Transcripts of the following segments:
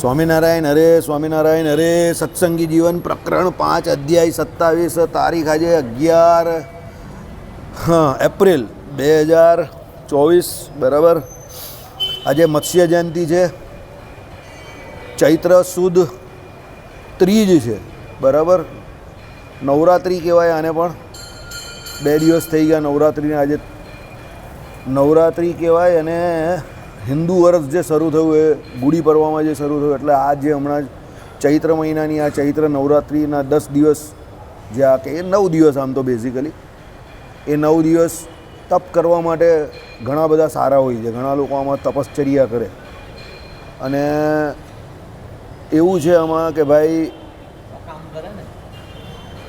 સ્વામિનારાયણ, અરે સ્વામિનારાયણ, અરે સત્સંગી જીવન પ્રકરણ પાંચ, અધ્યાય સત્તાવીસ, તારીખ આજે અગિયાર, હા, એપ્રિલ બે હજાર ચોવીસ, બરાબર? આજે મત્સ્ય જયંતિ છે. ચૈત્ર સુદ ત્રીજ છે, બરાબર? નવરાત્રિ કહેવાય આને પણ. બે દિવસ થઈ ગયા નવરાત્રિને આજે. નવરાત્રિ કહેવાય અને હિન્દુ વર્ષ જે શરૂ થયું એ ગુડી પડવામાં જે શરૂ થયું, એટલે આ જે હમણાં ચૈત્ર મહિનાની આ ચૈત્ર નવરાત્રિના દસ દિવસ જે આ કે એ નવ દિવસ આમ તો બેઝિકલી એ નવ દિવસ તપ કરવા માટે ઘણા બધા સારા હોય છે. ઘણા લોકો આમાં તપશ્ચર્યા કરે. અને એવું છે આમાં કે ભાઈ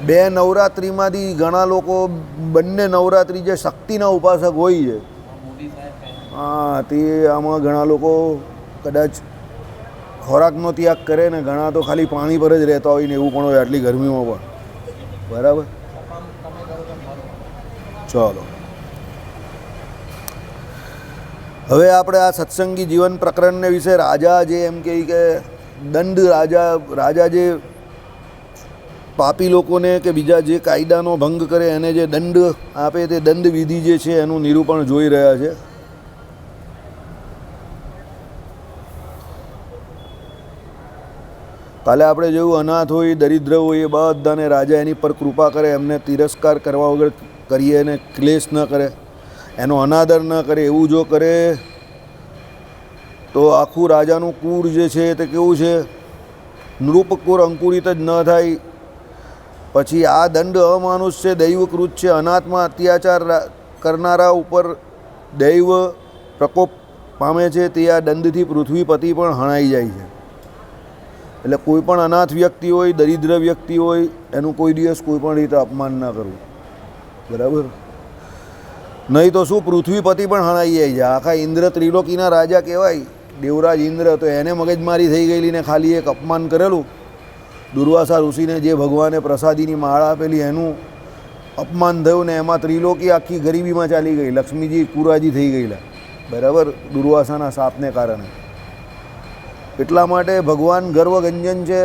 બે નવરાત્રિમાંથી ઘણા લોકો, બંને નવરાત્રિ જે શક્તિના ઉપાસક હોય છે હા, તે આમાં ઘણા લોકો કદાચ ખોરાકનો ત્યાગ કરે ને ઘણા તો ખાલી પાણી પર જ રહેતા હોય ને એવું પણ હોય આટલી ગરમીમાં પણ. બરાબર? ચાલો. હવે આપણે આ સત્સંગી જીવન પ્રકરણને વિશે રાજા જે એમ કહે કે દંડ રાજા રાજા જે પાપી લોકોને કે બીજા જે કાયદાનો ભંગ કરે, એને જે દંડ આપે તે દંડ વિધિ જે છે એનું નિરૂપણ જોઈ રહ્યા છે. કાલે આપણે જોયું અનાથ હોય, દરિદ્ર હોય, એ બધાને રાજા એની પર કૃપા કરે, એમને તિરસ્કાર કરવા વગર કરીએ એને ક્લેશ ન કરે, એનો અનાદર ન કરે, એવું જો કરે, તો આખું રાજાનું કુળ જે છે તે કેવું છે? નૃપકુર અંકુરિત જ ન થાય. પછી આ દંડ અમાનુષ છે, દૈવકૃત છે અનાથમાં અત્યાચાર કરનારા ઉપર દૈવ પ્રકોપ પામે છે, તે આ દંડથી પૃથ્વીપતિ પણ હણાઈ જાય છે. એટલે કોઈ પણ અનાથ વ્યક્તિ હોય, દરિદ્ર વ્યક્તિ હોય, એનું કોઈ દિવસ કોઈ પણ રીતે અપમાન ના કરવું. બરાબર? નહીં તો શું, પૃથ્વીપતિ પણ હણાઈ જાય છે. આખા ઇન્દ્ર ત્રિલોકીના રાજા કહેવાય, દેવરાજ ઇન્દ્ર, તો એને મગજમારી થઈ ગયેલી ને ખાલી એક અપમાન કરેલું. દુર્વાસા ઋષિને જે ભગવાને પ્રસાદીની માળા આપેલી એનું અપમાન થયું ને એમાં ત્રિલોકી આખી ગરીબીમાં ચાલી ગઈ. લક્ષ્મીજી કુરાજી થઈ ગયેલા. બરાબર? દુર્વાસાના સાપને કારણે. એટલા માટે ભગવાન ગર્વગંજન છે.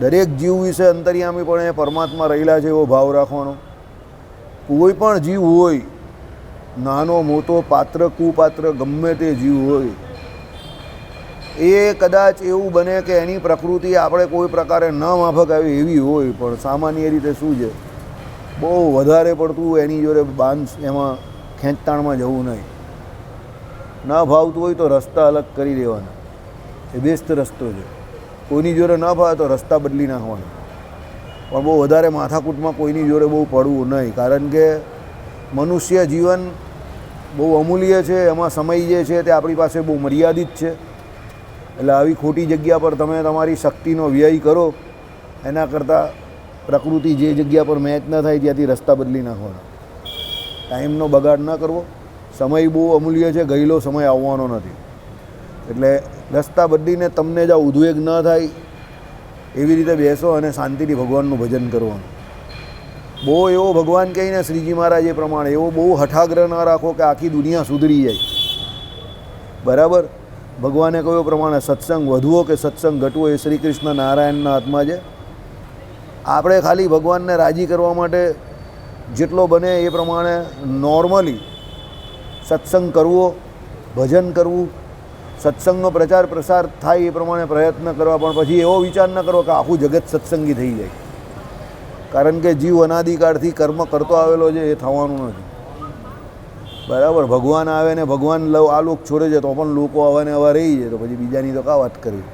દરેક જીવ વિશે અંતર્યામી પણ એ પરમાત્મા રહેલા છે એવો ભાવ રાખવાનો. કોઈ પણ જીવ હોય, નાનો, મોટો, પાત્ર, કુપાત્ર, ગમે તે જીવ હોય, એ કદાચ એવું બને કે એની પ્રકૃતિ આપણે કોઈ પ્રકારે ન માફક આવે એવી હોય, પણ સામાન્ય રીતે શું છે? બહુ વધારે પડતું એની જોડે બાંધ એમાં ખેંચતાણમાં જવું નહીં. ન ભાવતું હોય તો રસ્તા અલગ કરી દેવાના. એ બેસ્ટ રસ્તો છે. કોઈની જોડે ન ભાવે તો રસ્તા બદલી નાખવાના. પણ બહુ વધારે માથાકૂટમાં કોઈની જોડે બહુ પડવું નહીં. કારણ કે મનુષ્ય જીવન બહુ અમૂલ્ય છે, એમાં સમય જે છે તે આપણી પાસે બહુ મર્યાદિત છે. એટલે આવી ખોટી જગ્યા પર તમે તમારી શક્તિનો વ્યય કરો, એના કરતાં પ્રકૃતિ જે જગ્યા પર મેચ ન થાય ત્યાંથી રસ્તા બદલી નાખવાના. ટાઈમનો બગાડ ન કરવો. સમય બહુ અમૂલ્ય છે, ગયેલો સમય આવવાનો નથી. એટલે રસ્તા બદલીને તમને જ્યાં ઉદ્વેગ ન થાય, એવી રીતે બેસો અને શાંતિથી ભગવાનનું ભજન કરવાનું. બહુ એવો ભગવાન કહીને શ્રીજી મહારાજ એ પ્રમાણે એવો બહુ હઠાગ્રહ ન રાખો કે આખી દુનિયા સુધરી જાય. બરાબર? ભગવાને કહ્યું પ્રમાણે સત્સંગ વધવો કે સત્સંગ ઘટવો એ શ્રી કૃષ્ણ નારાયણના હાથમાં છે. આપણે ખાલી ભગવાનને રાજી કરવા માટે જેટલો બને એ પ્રમાણે નોર્મલી સત્સંગ કરવો, ભજન કરવું સત્સંગનો પ્રચાર પ્રસાર થાય એ પ્રમાણે પ્રયત્ન કરવા, પણ પછી એવો વિચાર ન કરો કે આખું જગત સત્સંગી થઈ જાય. કારણ કે જીવ અનાદિકાળથી કર્મ કરતો આવેલો છે, એ થવાનું નથી. બરાબર, ભગવાન આવે ને ભગવાન લવ, આ લોક છોડે છે, તો પણ લોકો આવવાને આવા રહી છે તો પછી બીજાની તો કા વાત કરી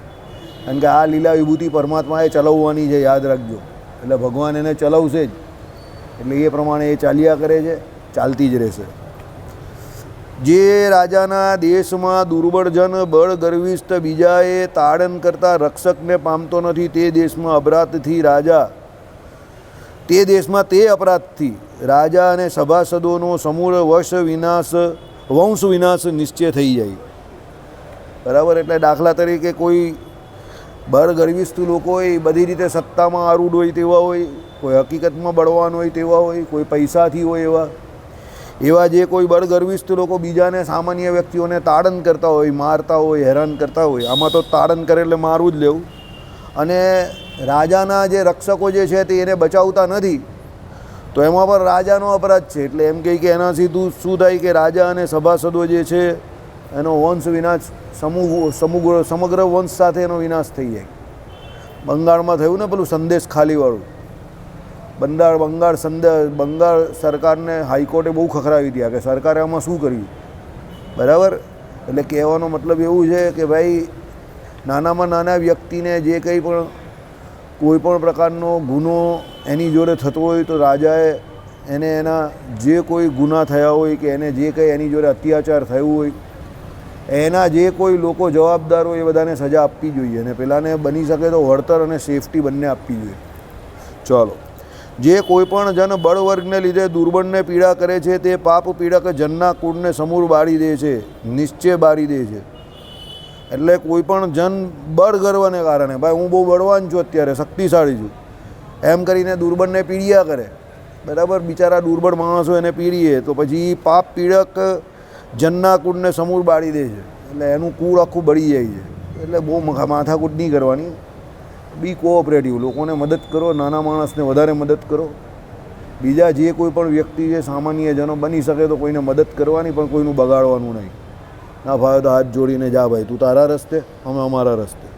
કારણ કે આ લીલા વિભૂતિ પરમાત્માએ ચલાવવાની છે, યાદ રાખજો. એટલે ભગવાન એને ચલાવશે જ. એટલે એ પ્રમાણે એ ચાલ્યા કરે છે, ચાલતી જ રહેશે. જે રાજાના દેશમાં દુર્બળજન બળ ગર્વિષ્ઠ બીજાએ તાડન કરતા રક્ષકને પામતો નથી, તે દેશમાં અપરાધથી રાજા. તે દેશમાં તે અપરાધથી રાજા અને સભાસદોનો સમૂળ વંશ વિનાશ વંશ વિનાશ નિશ્ચય થઈ જાય. બરાબર? એટલે દાખલા તરીકે કોઈ બળ ગર્વિષ્ઠ લોકો હોય બધી રીતે સત્તામાં આરૂઢ હોય તેવા હોય, કોઈ હકીકતમાં બળવાન હોય તેવા હોય, કોઈ પૈસાથી હોય એવા એવા જે કોઈ બળગર્વિષ્ઠ લોકો બીજાને સામાન્ય વ્યક્તિઓને તાડન કરતા હોય, મારતા હોય, હેરાન કરતા હોય, આમાં તો તાડન કરે એટલે મારવું જ લેવું. અને રાજાના જે રક્ષકો જે છે તે એને બચાવતા નથી, તો એમાં પણ રાજાનો અપરાધ છે. એટલે એમ કહે કે એના સીધું શું થાય કે રાજા અને સભાસદો જે છે, એનો વંશ વિનાશ, સમૂહ, સમગ્ર સમગ્ર વંશ સાથે એનો વિનાશ થઈ જાય. બંગાળમાં થયું ને પેલું સંદેશ ખાલીવાળું બંગાળ બંગાળ સંદે બંગાળ સરકારને હાઈકોર્ટે બહુ ખખડાવી દીધા કે સરકારે આમાં શું કર્યું? બરાબર? એટલે કહેવાનો મતલબ એવું છે કે ભાઈ, નાનામાં નાના વ્યક્તિને જે કંઈ પણ, કોઈ પણ પ્રકારનો ગુનો એની જોડે થતો હોય તો રાજાએ એને એના જે કોઈ ગુના થયા હોય કે એને જે કંઈ એની જોડે અત્યાચાર થયું હોય, એના જે કોઈ લોકો જવાબદાર હોય એ બધાને સજા આપવી જોઈએ. અને પેલાને બની શકે તો વળતર અને સેફટી બંને આપવી જોઈએ. ચાલો. જે કોઈપણ જન બળવર્ગને લીધે દુર્બળને પીડા કરે છે, તે પાપ પીડક જનના કુળને સમૂર બાળી દે છે, નિશ્ચય બાળી દે છે. એટલે કોઈપણ જન બળ ગર્વને કારણે, ભાઈ, હું બહુ બળવાન છું અત્યારે, શક્તિશાળી છું. એમ કરીને દુર્બળને પીડ્યા કરે. બરાબર? બિચારા દુર્બળ માણસો એને પીડીએ, તો પછી પાપ પીડક જનના કુળને સમૂર બાળી દે છે. એટલે એનું કુળ આખું બળી જાય છે. એટલે બહુ માથાકૂટ નહીં કરવાની. બી કોઓપરેટિવ, લોકોને મદદ કરો, નાના માણસને વધારે મદદ કરો. બીજા જે કોઈ પણ વ્યક્તિ છે સામાન્ય જનો બની શકે તો કોઈને મદદ કરવાની, પણ કોઈનું બગાડવાનું નહીં. ના ભાવે તો હાથ જોડીને જા ભાઈ, તું તારા રસ્તે, અમે અમારા રસ્તે.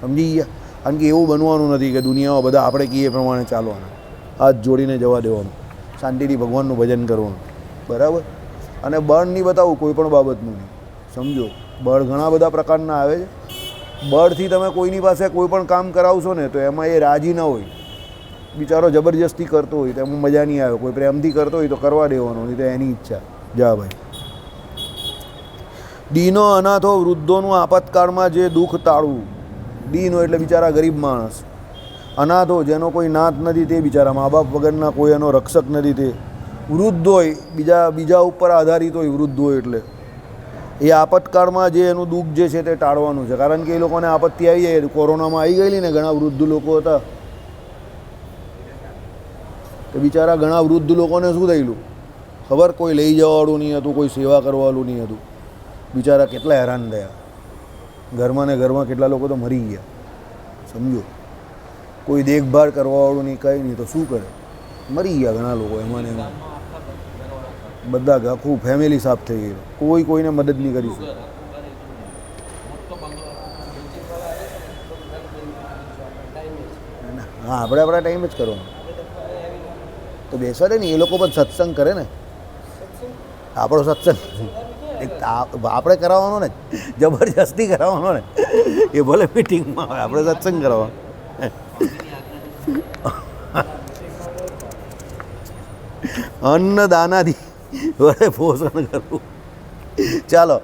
સમજી ગયા? કારણ કે એવું બનવાનું નથી કે દુનિયામાં બધા આપણે કહીએ પ્રમાણે ચાલવાના. હાથ જોડીને જવા દેવાનું. શાંતિથી ભગવાનનું ભજન કરવાનું. બરાબર? અને બળ નહીં બતાવું કોઈ પણ બાબતનું નહીં. સમજો? બળ ઘણા બધા પ્રકારના આવે છે. બળથી તમે કોઈની પાસે કોઈ પણ કામ કરાવશો ને, તો એમાં એ રાજી ન હોય. બિચારો જબરજસ્તી કરતો હોય, તો એમાં મજા નહીં આવે. કોઈ પ્રેમથી કરતો હોય તો કરવા દેવાનો, નહીં તો એની ઈચ્છા. જા ભાઈ. દીનો અનાથો વૃદ્ધોનું આપતકાળમાં જે દુઃખ તાળવું દીનો એટલે બિચારા ગરીબ માણસ. અનાથો જેનો કોઈ નાથ નથી તે બિચારા મા બાપ વગરના કોઈ એનો રક્ષક નથી તે. વૃદ્ધ હોય, બીજા બીજા ઉપર આધારિત હોય વૃદ્ધ હોય એટલે. એ આપતકાળમાં જે એનું દુઃખ જે છે તે ટાળવાનું છે. કારણ કે એ લોકોને આપત્તિ આવી જાય કોરોનામાં આવી ગયેલી ને ઘણા વૃદ્ધ લોકો હતા. તો બિચારા ઘણા વૃદ્ધ લોકોને શું થયેલું? ખબર? કોઈ લઈ જવાવાળું નહીં હતું, કોઈ સેવા કરવાવાળું નહીં હતું. બિચારા કેટલા હેરાન થયા. ઘરમાં ને ઘરમાં કેટલા લોકો તો મરી ગયા. સમજો? કોઈ દેખભાળ કરવાવાળું નહીં, કંઈ નહીં, તો શું કરે? મરી ગયા ઘણા લોકો એમાં ને એમાં. બધા આખું ફેમિલી સાફ થઈ ગયું. કોઈ કોઈને મદદ નહીં કરી શકે. હા આપણે આપણા ટાઈમ જ કરવાનો. તો બેસવા દે ને, એ લોકો પણ સત્સંગ કરે ને. આપણો સત્સંગ. આપણે કરાવવાનો ને, જબરજસ્તી કરાવવાનો ને. એ ભલે મિટિંગમાં આવે આપણે સત્સંગ કરાવવાનો અન્નદાનાથી વડે પોષણ કરવું. ચાલો,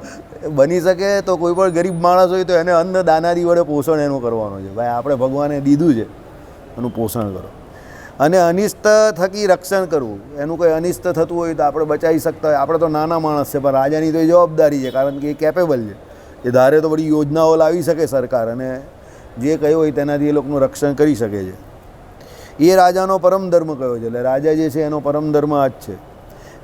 બની શકે તો કોઈ પણ ગરીબ માણસ હોય તો એને અન્નદાનાથી વડે પોષણ એનું કરવાનું છે. ભાઈ, આપણે ભગવાને દીધું છે, એનું પોષણ કરો. અને અનિષ્ટ થકી રક્ષણ કરવું. એનું કોઈ અનિષ્ટ થતું હોય તો આપણે બચાવી શકતા હોય. આપણે તો નાના માણસ છે, પણ રાજાની તો એ જવાબદારી છે, કારણ કે એ કેપેબલ છે. એ ધારે તો બધી યોજનાઓ લાવી શકે સરકાર અને જે કહ્યું હોય તેનાથી એ લોકોનું રક્ષણ કરી શકે છે. એ રાજાનો પરમ ધર્મ કયો છે? એટલે રાજા જે છે, એનો પરમ ધર્મ આ જ છે.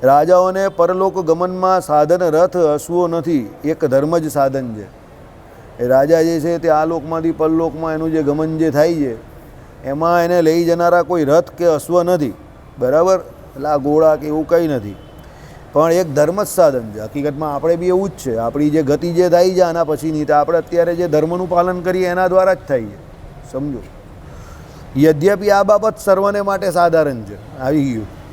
રાજાઓને પરલોક ગમનમાં સાધન રથ અશ્વો નથી, એક ધર્મ જ સાધન છે. એ રાજા જે છે તે આ લોકમાંથી પરલોકમાં એનું જે ગમન જે થાય છે, એમાં એને લઈ જનારા કોઈ રથ કે અશ્વ નથી, બરાબર? એટલે આ ગોળા કે એવું કંઈ નથી. પણ એક ધર્મ જ સાધન છે. હકીકતમાં આપણે બી એવું જ છે. આપણી જે ગતિ જે થાય છે આના પછીની, તો આપણે અત્યારે જે ધર્મનું પાલન કરીએ એના દ્વારા જ થાય છે. સમજો? યદ્યપિ આ બાબત સર્વને માટે સાધારણ છે. આવી ગયું.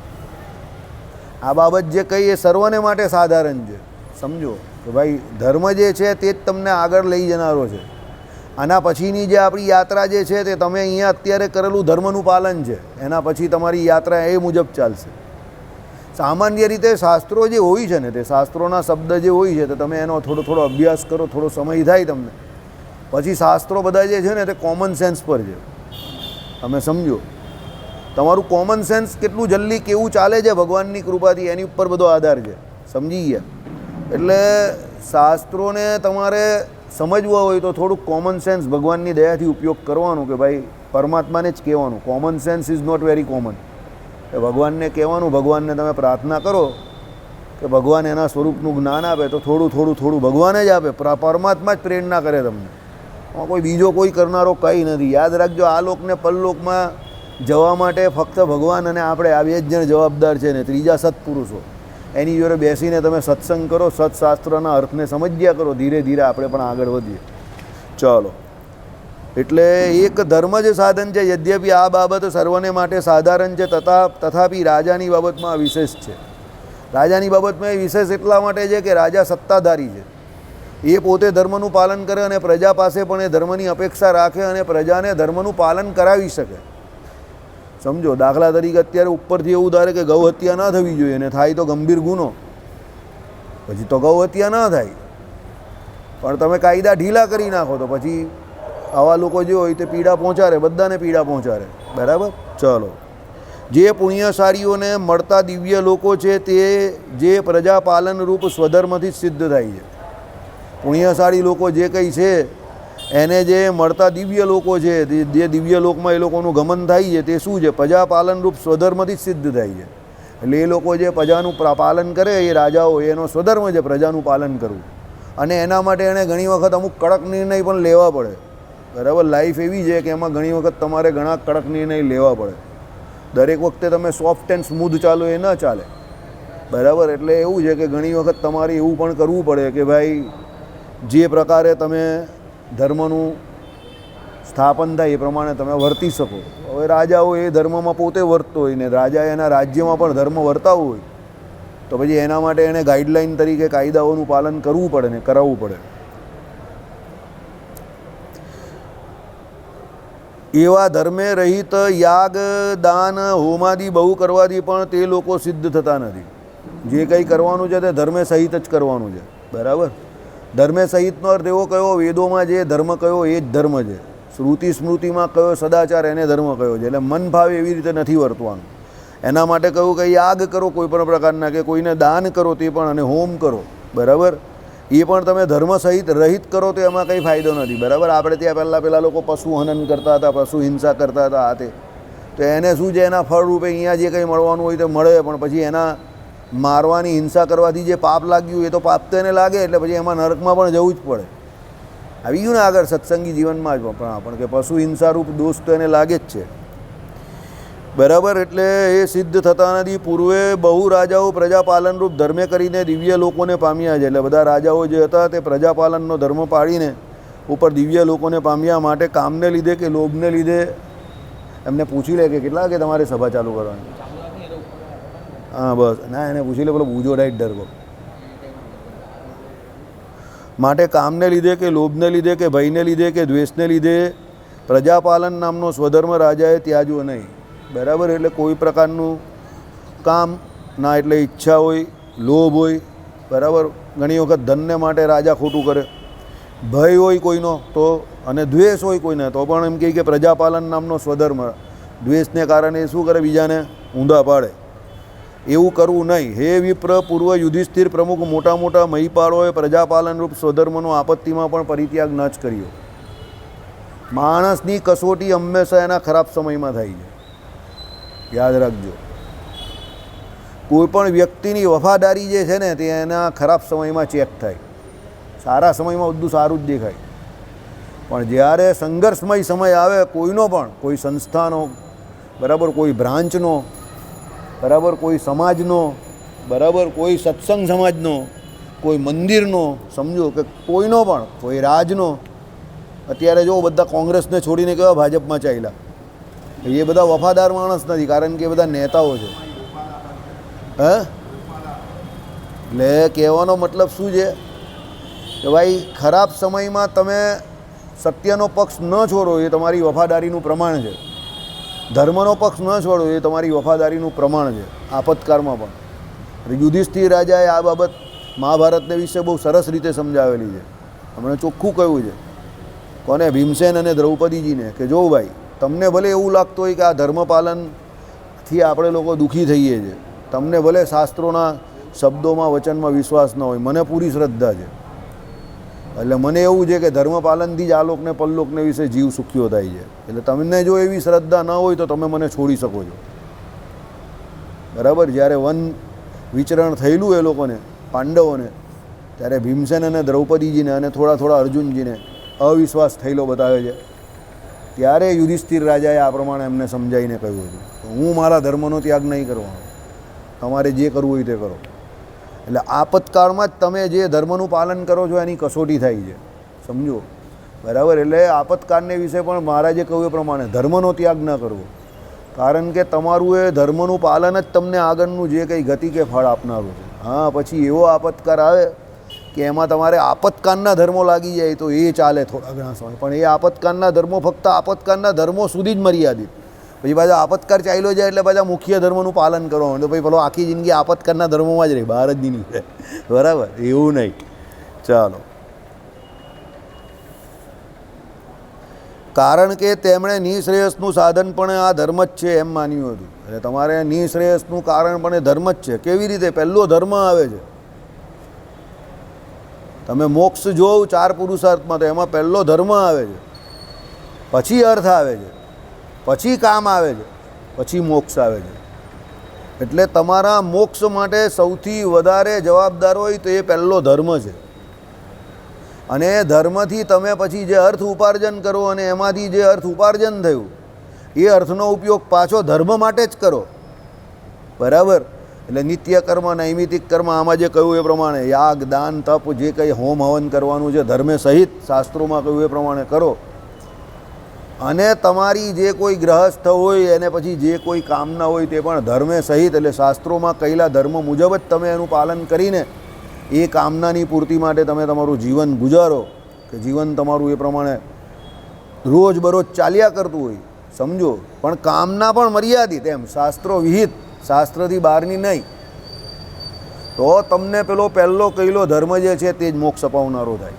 આ બાબત જે કહી એ સર્વને માટે સાધારણ છે. સમજો કે ભાઈ ધર્મ જે છે તે જ તમને આગળ લઈ જનારો છે. આના પછીની જે આપણી યાત્રા જે છે તે તમે અહીંયા અત્યારે કરેલું ધર્મનું પાલન છે. એના પછી તમારી યાત્રા એ મુજબ ચાલશે. સામાન્ય રીતે શાસ્ત્રો જે હોય છે ને તે શાસ્ત્રોના શબ્દ જે હોય છે તો તમે એનો થોડો થોડો અભ્યાસ કરો, થોડો સમય થાય તમને. પછી શાસ્ત્રો બધા જે છે ને તે કોમન સેન્સ પર છે. તમે સમજો. તમારું કોમન સેન્સ કેટલું જલ્દી કેવું ચાલે છે ભગવાનની કૃપાથી? એની ઉપર બધો આધાર છે. સમજી ગયા? એટલે શાસ્ત્રોને તમારે સમજવા હોય તો થોડુંક કોમન સેન્સ ભગવાનની દયાથી ઉપયોગ કરવાનો કે ભાઈ, પરમાત્માને જ કહેવાનું. Common sense is not very common એ ભગવાનને કહેવાનું, ભગવાનને તમે પ્રાર્થના કરો કે ભગવાન એના સ્વરૂપનું જ્ઞાન આપે તો થોડું થોડું થોડું ભગવાન જ આપે. પરમાત્મા જ પ્રેરણા કરે તમને. કોઈ બીજો કોઈ કરનારો કંઈ નથી. યાદ રાખજો, આ લોકને પરલોકમાં જવા માટે ફક્ત ભગવાન અને આપણે આ બે જ જણ જવાબદાર છે ને, ત્રીજા સત્પુરુષો. એની જોડે બેસીને તમે સત્સંગ કરો, સત્શાસ્ત્રના અર્થને સમજ્યા કરો, ધીરે ધીરે આપણે પણ આગળ વધીએ. ચાલો. એટલે એક ધર્મ જ સાધન છે, યદ્યપિ આ બાબત સર્વને માટે સાધારણ છે, તથા તથાપી રાજાની બાબતમાં વિશેષ છે. રાજાની બાબતમાં એ વિશેષ એટલા માટે છે કે રાજા સત્તાધારી છે. એ પોતે ધર્મનું પાલન કરે અને પ્રજા પાસે પણ એ ધર્મની અપેક્ષા રાખે અને પ્રજાને ધર્મનું પાલન કરાવી શકે. સમજો, દાખલા તરીકે અત્યારે ઉપરથી એવું ધારે કે ગૌ હત્યા ના થવી જોઈએ અને થાય તો ગંભીર ગુનો. પછી તો ગૌ હત્યા ના થાય. પણ તમે કાયદા ઢીલા કરી નાખો તો પછી આવા લોકો જે હોય તે પીડા પહોંચાડે, બધાને પીડા પહોંચાડે. બરાબર? ચલો. જે પુણ્યશાળીઓને મળતા દિવ્ય લોકો છે તે જે પ્રજાપાલન રૂપ સ્વધર્મથી સિદ્ધ થાય છે. પુણ્યશાળી લોકો જે કંઈ છે એને જે મળતા દિવ્ય લોકો છે, જે દિવ્ય લોકમાં એ લોકોનું ગમન થાય છે, તે શું છે? પ્રજા પાલન રૂપ સ્વધર્મથી જ સિદ્ધ થાય છે. એટલે એ લોકો જે પ્રજાનું પાલન કરે, એ રાજાઓ એનો સ્વધર્મ છે, પ્રજાનું પાલન કરવું. અને એના માટે એણે ઘણી વખત અમુક કડક નિર્ણય પણ લેવા પડે. બરાબર? લાઈફ એવી છે કે એમાં ઘણી વખત તમારે ઘણા કડક નિર્ણય લેવા પડે. દરેક વખતે તમે સોફ્ટ એન્ડ સ્મૂધ ચાલો, એ ન ચાલે. બરાબર? એટલે એવું છે કે ઘણી વખત તમારે એવું પણ કરવું પડે કે ભાઈ, જે પ્રકારે તમે ધર્મનું સ્થાપન થાય એ પ્રમાણે તમે વર્તી શકો. હવે રાજાઓ એ ધર્મમાં પોતે વર્તતો હોય ને રાજા એના રાજ્યમાં પણ ધર્મ વર્તાવો હોય, તો પછી એના માટે એણે ગાઈડલાઈન તરીકે કાયદાઓનું પાલન કરવું પડે ને કરાવવું પડે. એવા ધર્મે રહિત યાગ, દાન, હોમાદી, બહુ કરવાથી પણ તે લોકો સિદ્ધ થતા નથી. જે કંઈ કરવાનું છે તે ધર્મે સહિત જ કરવાનું છે. બરાબર? ધર્મે સહિતનો અર્થ એવો કયો, વેદોમાં જે ધર્મ કયો, એ જ ધર્મ છે. શ્રુતિ સ્મૃતિમાં કયો સદાચાર, એને ધર્મ કયો છે. એટલે મન ભાવે એવી રીતે નથી વર્તવાનું. એના માટે કહ્યું કે યાગ કરો કોઈ પણ પ્રકારના, કે કોઈને દાન કરો તે પણ અને હોમ કરો. બરાબર? એ પણ તમે ધર્મ સહિત રહિત કરો તો એમાં કંઈ ફાયદો નથી. બરાબર? આપણે ત્યાં પહેલાં પહેલાં લોકો પશુ હનન કરતા હતા, પશુ હિંસા કરતા હતા આ તે તો એને શું છે? એના ફળરૂપે અહીંયા જે કંઈ મળવાનું હોય તે મળે, પણ પછી એના મારવાની હિંસા કરવાથી જે પાપ લાગ્યું એ તો પાપ તો એને લાગે, એટલે પછી એમાં નરકમાં પણ જવું જ પડે. આવી ગયું ને આગળ સત્સંગી જીવનમાં જ પણ પણ કે પશુ હિંસારૂપ દોષ તો એને લાગે જ છે. બરાબર? એટલે એ સિદ્ધ થતા નથી. પૂર્વે બહુ રાજાઓ પ્રજાપાલનરૂપ ધર્મે કરીને દિવ્ય લોકોને પામ્યા છે. એટલે બધા રાજાઓ જે હતા તે પ્રજાપાલનનો ધર્મ પાડીને ઉપર દિવ્ય લોકોને પામ્યા. માટે કામને લીધે કે લોભને લીધે? એમને પૂછી લે કે કેટલા કે તમારે સભા ચાલુ કરવાની? હા, બસ. ના, એને પૂછી લે પેલો બૂજો ડાઈટ ડરગો. માટે કામને લીધે કે લોભને લીધે કે ભયને લીધે કે દ્વેષને લીધે પ્રજાપાલન નામનો સ્વધર્મ રાજાએ ત્યાજવો નહીં. બરાબર? એટલે કોઈ પ્રકારનું કામ ના એટલે ઈચ્છા હોય, લોભ હોય. બરાબર? ઘણી વખત ધનને માટે રાજા ખોટું કરે. ભય હોય કોઈનો તો અને દ્વેષ હોય કોઈને તો પણ એમ કહે કે પ્રજાપાલન નામનો સ્વધર્મ. દ્વેષને કારણે શું કરે? બીજાને ઊંધા પાડે. એવું કરવું નહીં. હે વિપ્ર, પૂર્વ યુધિષ્ઠિર પ્રમુખ મોટા મોટા મહીપાળોએ પ્રજાપાલનરૂપ સ્વધર્મનો આપત્તિમાં પણ પરિત્યાગ ન જ કર્યો. માણસની કસોટી હંમેશા એના ખરાબ સમયમાં થાય છે. યાદ રાખજો. કોઈ પણ વ્યક્તિની વફાદારી જે છે ને તે એના ખરાબ સમયમાં ચેક થાય. સારા સમયમાં બધું સારું જ દેખાય. પણ જ્યારે સંઘર્ષમય સમય આવે, કોઈનો પણ, કોઈ સંસ્થાનો, બરાબર, કોઈ બ્રાન્ચનો બરાબર કોઈ સમાજનો, બરાબર કોઈ સત્સંગ સમાજનો, કોઈ મંદિરનો, સમજો કે કોઈનો પણ, કોઈ રાજનો. અત્યારે જો બધા કોંગ્રેસને છોડીને કેવા ભાજપમાં ચાલ્યા? એ બધા વફાદાર માણસ નથી, કારણ કે એ બધા નેતાઓ છે. હે? એટલે કહેવાનો મતલબ શું છે? કે ભાઈ, ખરાબ સમયમાં તમે સત્યનો પક્ષ ન છોડો, એ તમારી વફાદારીનું પ્રમાણ છે. ધર્મનો પક્ષ ન છોડો એ તમારી વફાદારીનું પ્રમાણ છે આપતકાળમાં પણ. યુધિષ્ઠિર રાજાએ આ બાબત મહાભારતને વિશે બહુ સરસ રીતે સમજાવેલી છે. હમણાં ચોખ્ખું કહ્યું છે. કોને ભીમસેન અને દ્રૌપદીજીને કે જો ભાઈ, તમને ભલે એવું લાગતું હોય કે આ ધર્મપાલનથી આપણે લોકો દુઃખી થઈએ છીએ તમને ભલે શાસ્ત્રોના શબ્દોમાં, વચનમાં વિશ્વાસ ન હોય, મને પૂરી શ્રદ્ધા છે. એટલે મને એવું છે કે ધર્મપાલનથી જ આ લોકને પલ્લોકને વિશે જીવ સુખ્યો થાય છે. એટલે તમને જો એવી શ્રદ્ધા ન હોય તો તમે મને છોડી શકો છો. બરાબર? જ્યારે વન વિચરણ થયેલું એ લોકોને, પાંડવોને, ત્યારે ભીમસેન અને દ્રૌપદીજીને અને થોડા થોડા અર્જુનજીને અવિશ્વાસ થયેલો બતાવે છે. ત્યારે યુધિષ્ઠિર રાજાએ આ પ્રમાણે એમને સમજાવીને કહ્યું હતું હું મારા ધર્મનો ત્યાગ નહીં કરવાનો. તમારે જે કરવું હોય તે કરો. એટલે આપતકાળમાં જ તમે જે ધર્મનું પાલન કરો છો, એની કસોટી થાય છે. સમજો? બરાબર? એટલે આપતકાળને વિશે પણ મહારાજે કહ્યું એ પ્રમાણે, ધર્મનો ત્યાગ ન કરવો. કારણ કે તમારું એ ધર્મનું પાલન જ તમને આગળનું જે કંઈ ગતિ કે ફળ આપનારું છે. હા, પછી એવો આપતકાર આવે કે એમાં તમારે આપતકાળના ધર્મો લાગી જાય તો એ ચાલે થોડા ઘણા સમય. પણ એ આપતકાળના ધર્મો ફક્ત આપતકાળના ધર્મો સુધી જ મર્યાદિત. પછી પાછા આપતકાર ચાલ્યો જાય એટલે પાછા મુખ્ય ધર્મનું પાલન કરવાનું. તો પછી પેલો આખી જિંદગી આપતકાળના ધર્મોમાં જ રહી, બહાર જ નહીં નીકળે. બરાબર? એવું નહીં. ચાલો. કારણ કે તેમણે નિઃશ્રેયસનું સાધન પણ આ ધર્મ જ છે એમ માન્યું હતું. એટલે તમારે નિઃશ્રેયસનું કારણ પણ એ ધર્મ જ છે. કેવી રીતે? પહેલો ધર્મ આવે છે. તમે મોક્ષ જોવ ચાર પુરુષાર્થમાં, તો એમાં પહેલો ધર્મ આવે છે. પછી અર્થ આવે છે. પછી કામ આવે છે, પછી મોક્ષ આવે છે. એટલે તમારા મોક્ષ માટે સૌથી વધારે જવાબદાર હોય તો એ પહેલો ધર્મ છે. અને એ ધર્મથી તમે પછી જે અર્થ ઉપાર્જન કરો અને એમાંથી જે અર્થ ઉપાર્જન થયું, એ અર્થનો ઉપયોગ પાછો ધર્મ માટે જ કરો. બરાબર? એટલે નિત્ય કર્મ નૈમિતિક કર્મ, આમાં જે કહ્યું એ પ્રમાણે, યાગ, દાન, તપ, જે કંઈ હોમ હવન કરવાનું છે, ધર્મે સહિત શાસ્ત્રોમાં કહ્યું એ પ્રમાણે કરો. અને તમારી જે કોઈ ગ્રહસ્થ હોય, એને પછી જે કોઈ કામના હોય તે પણ ધર્મે સહિત, એટલે શાસ્ત્રોમાં કહેલા ધર્મ મુજબ જ તમે એનું પાલન કરીને એ કામનાની પૂર્તિ માટે તમે તમારું જીવન ગુજારો. કે જીવન તમારું એ પ્રમાણે રોજ બરોજ ચાલ્યા કરતું હોય, સમજો. પણ કામના પણ મર્યાદિત, એમ શાસ્ત્રો વિહિત, શાસ્ત્રથી બહારની નહીં. તો તમને પેલો પહેલો કહેલો ધર્મ જે છે તે જ મોક્ષ અપાવનારો થાય.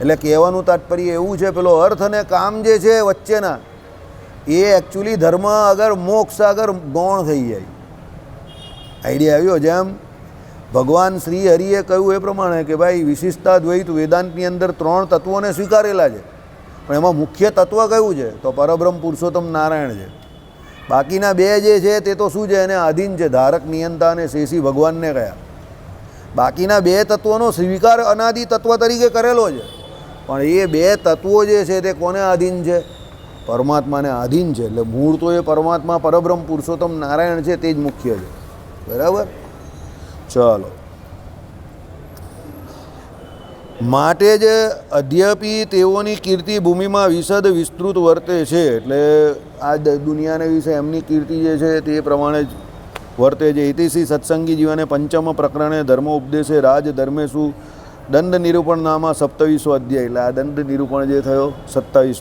એટલે કહેવાનું તાત્પર્ય એવું છે, પેલો અર્થ અને કામ જે છે વચ્ચેના, એ એકચ્યુઅલી ધર્મ અગર મોક્ષ અગર ગૌણ થઈ જાય. આઈડિયા આવ્યો જેમ ભગવાન શ્રી હરિએ કહ્યું એ પ્રમાણે કે ભાઈ વિશિષ્ટા દ્વૈત વેદાંતની અંદર ત્રણ તત્વોને સ્વીકારેલા છે. પણ એમાં મુખ્ય તત્વ કયું છે? તો પરબ્રહ્મ પુરુષોત્તમ નારાયણ છે. બાકીના બે જે છે તે તો શું છે? એને આધીન છે, ધારક નિયંતા અને શેષી ભગવાનને કયા બાકીના બે તત્વોનો સ્વીકાર અનાદિ તત્વ તરીકે કરેલો છે. પણ એ બે તત્વો જે છે તે કોને આધીન છે? પરમાત્માને આધીન છે. એટલે મૂળ તો એ પરમાત્મા પરબ્રહ્મ પુરુષોત્તમ નારાયણ છે તે જ મુખ્ય છે. બરાબર? ચાલો. માટે જ અદ્યપી તેઓની કીર્તિ ભૂમિમાં વિશદ વિસ્તૃત વર્તે છે, એટલે આ દુનિયાને વિશે એમની કીર્તિ જે છે તે પ્રમાણે જ વર્તે છે. ઇતિશ્રી સત્સંગી જીવને પંચમ પ્રકરણે ધર્મ ઉપદેશે રાજ ધર્મેશુ દંડ નિરૂપણ સત્તાવીસો અધ્યાય. એટલે આ દંડ નિરૂપણ જે થયો સત્તાવીસ.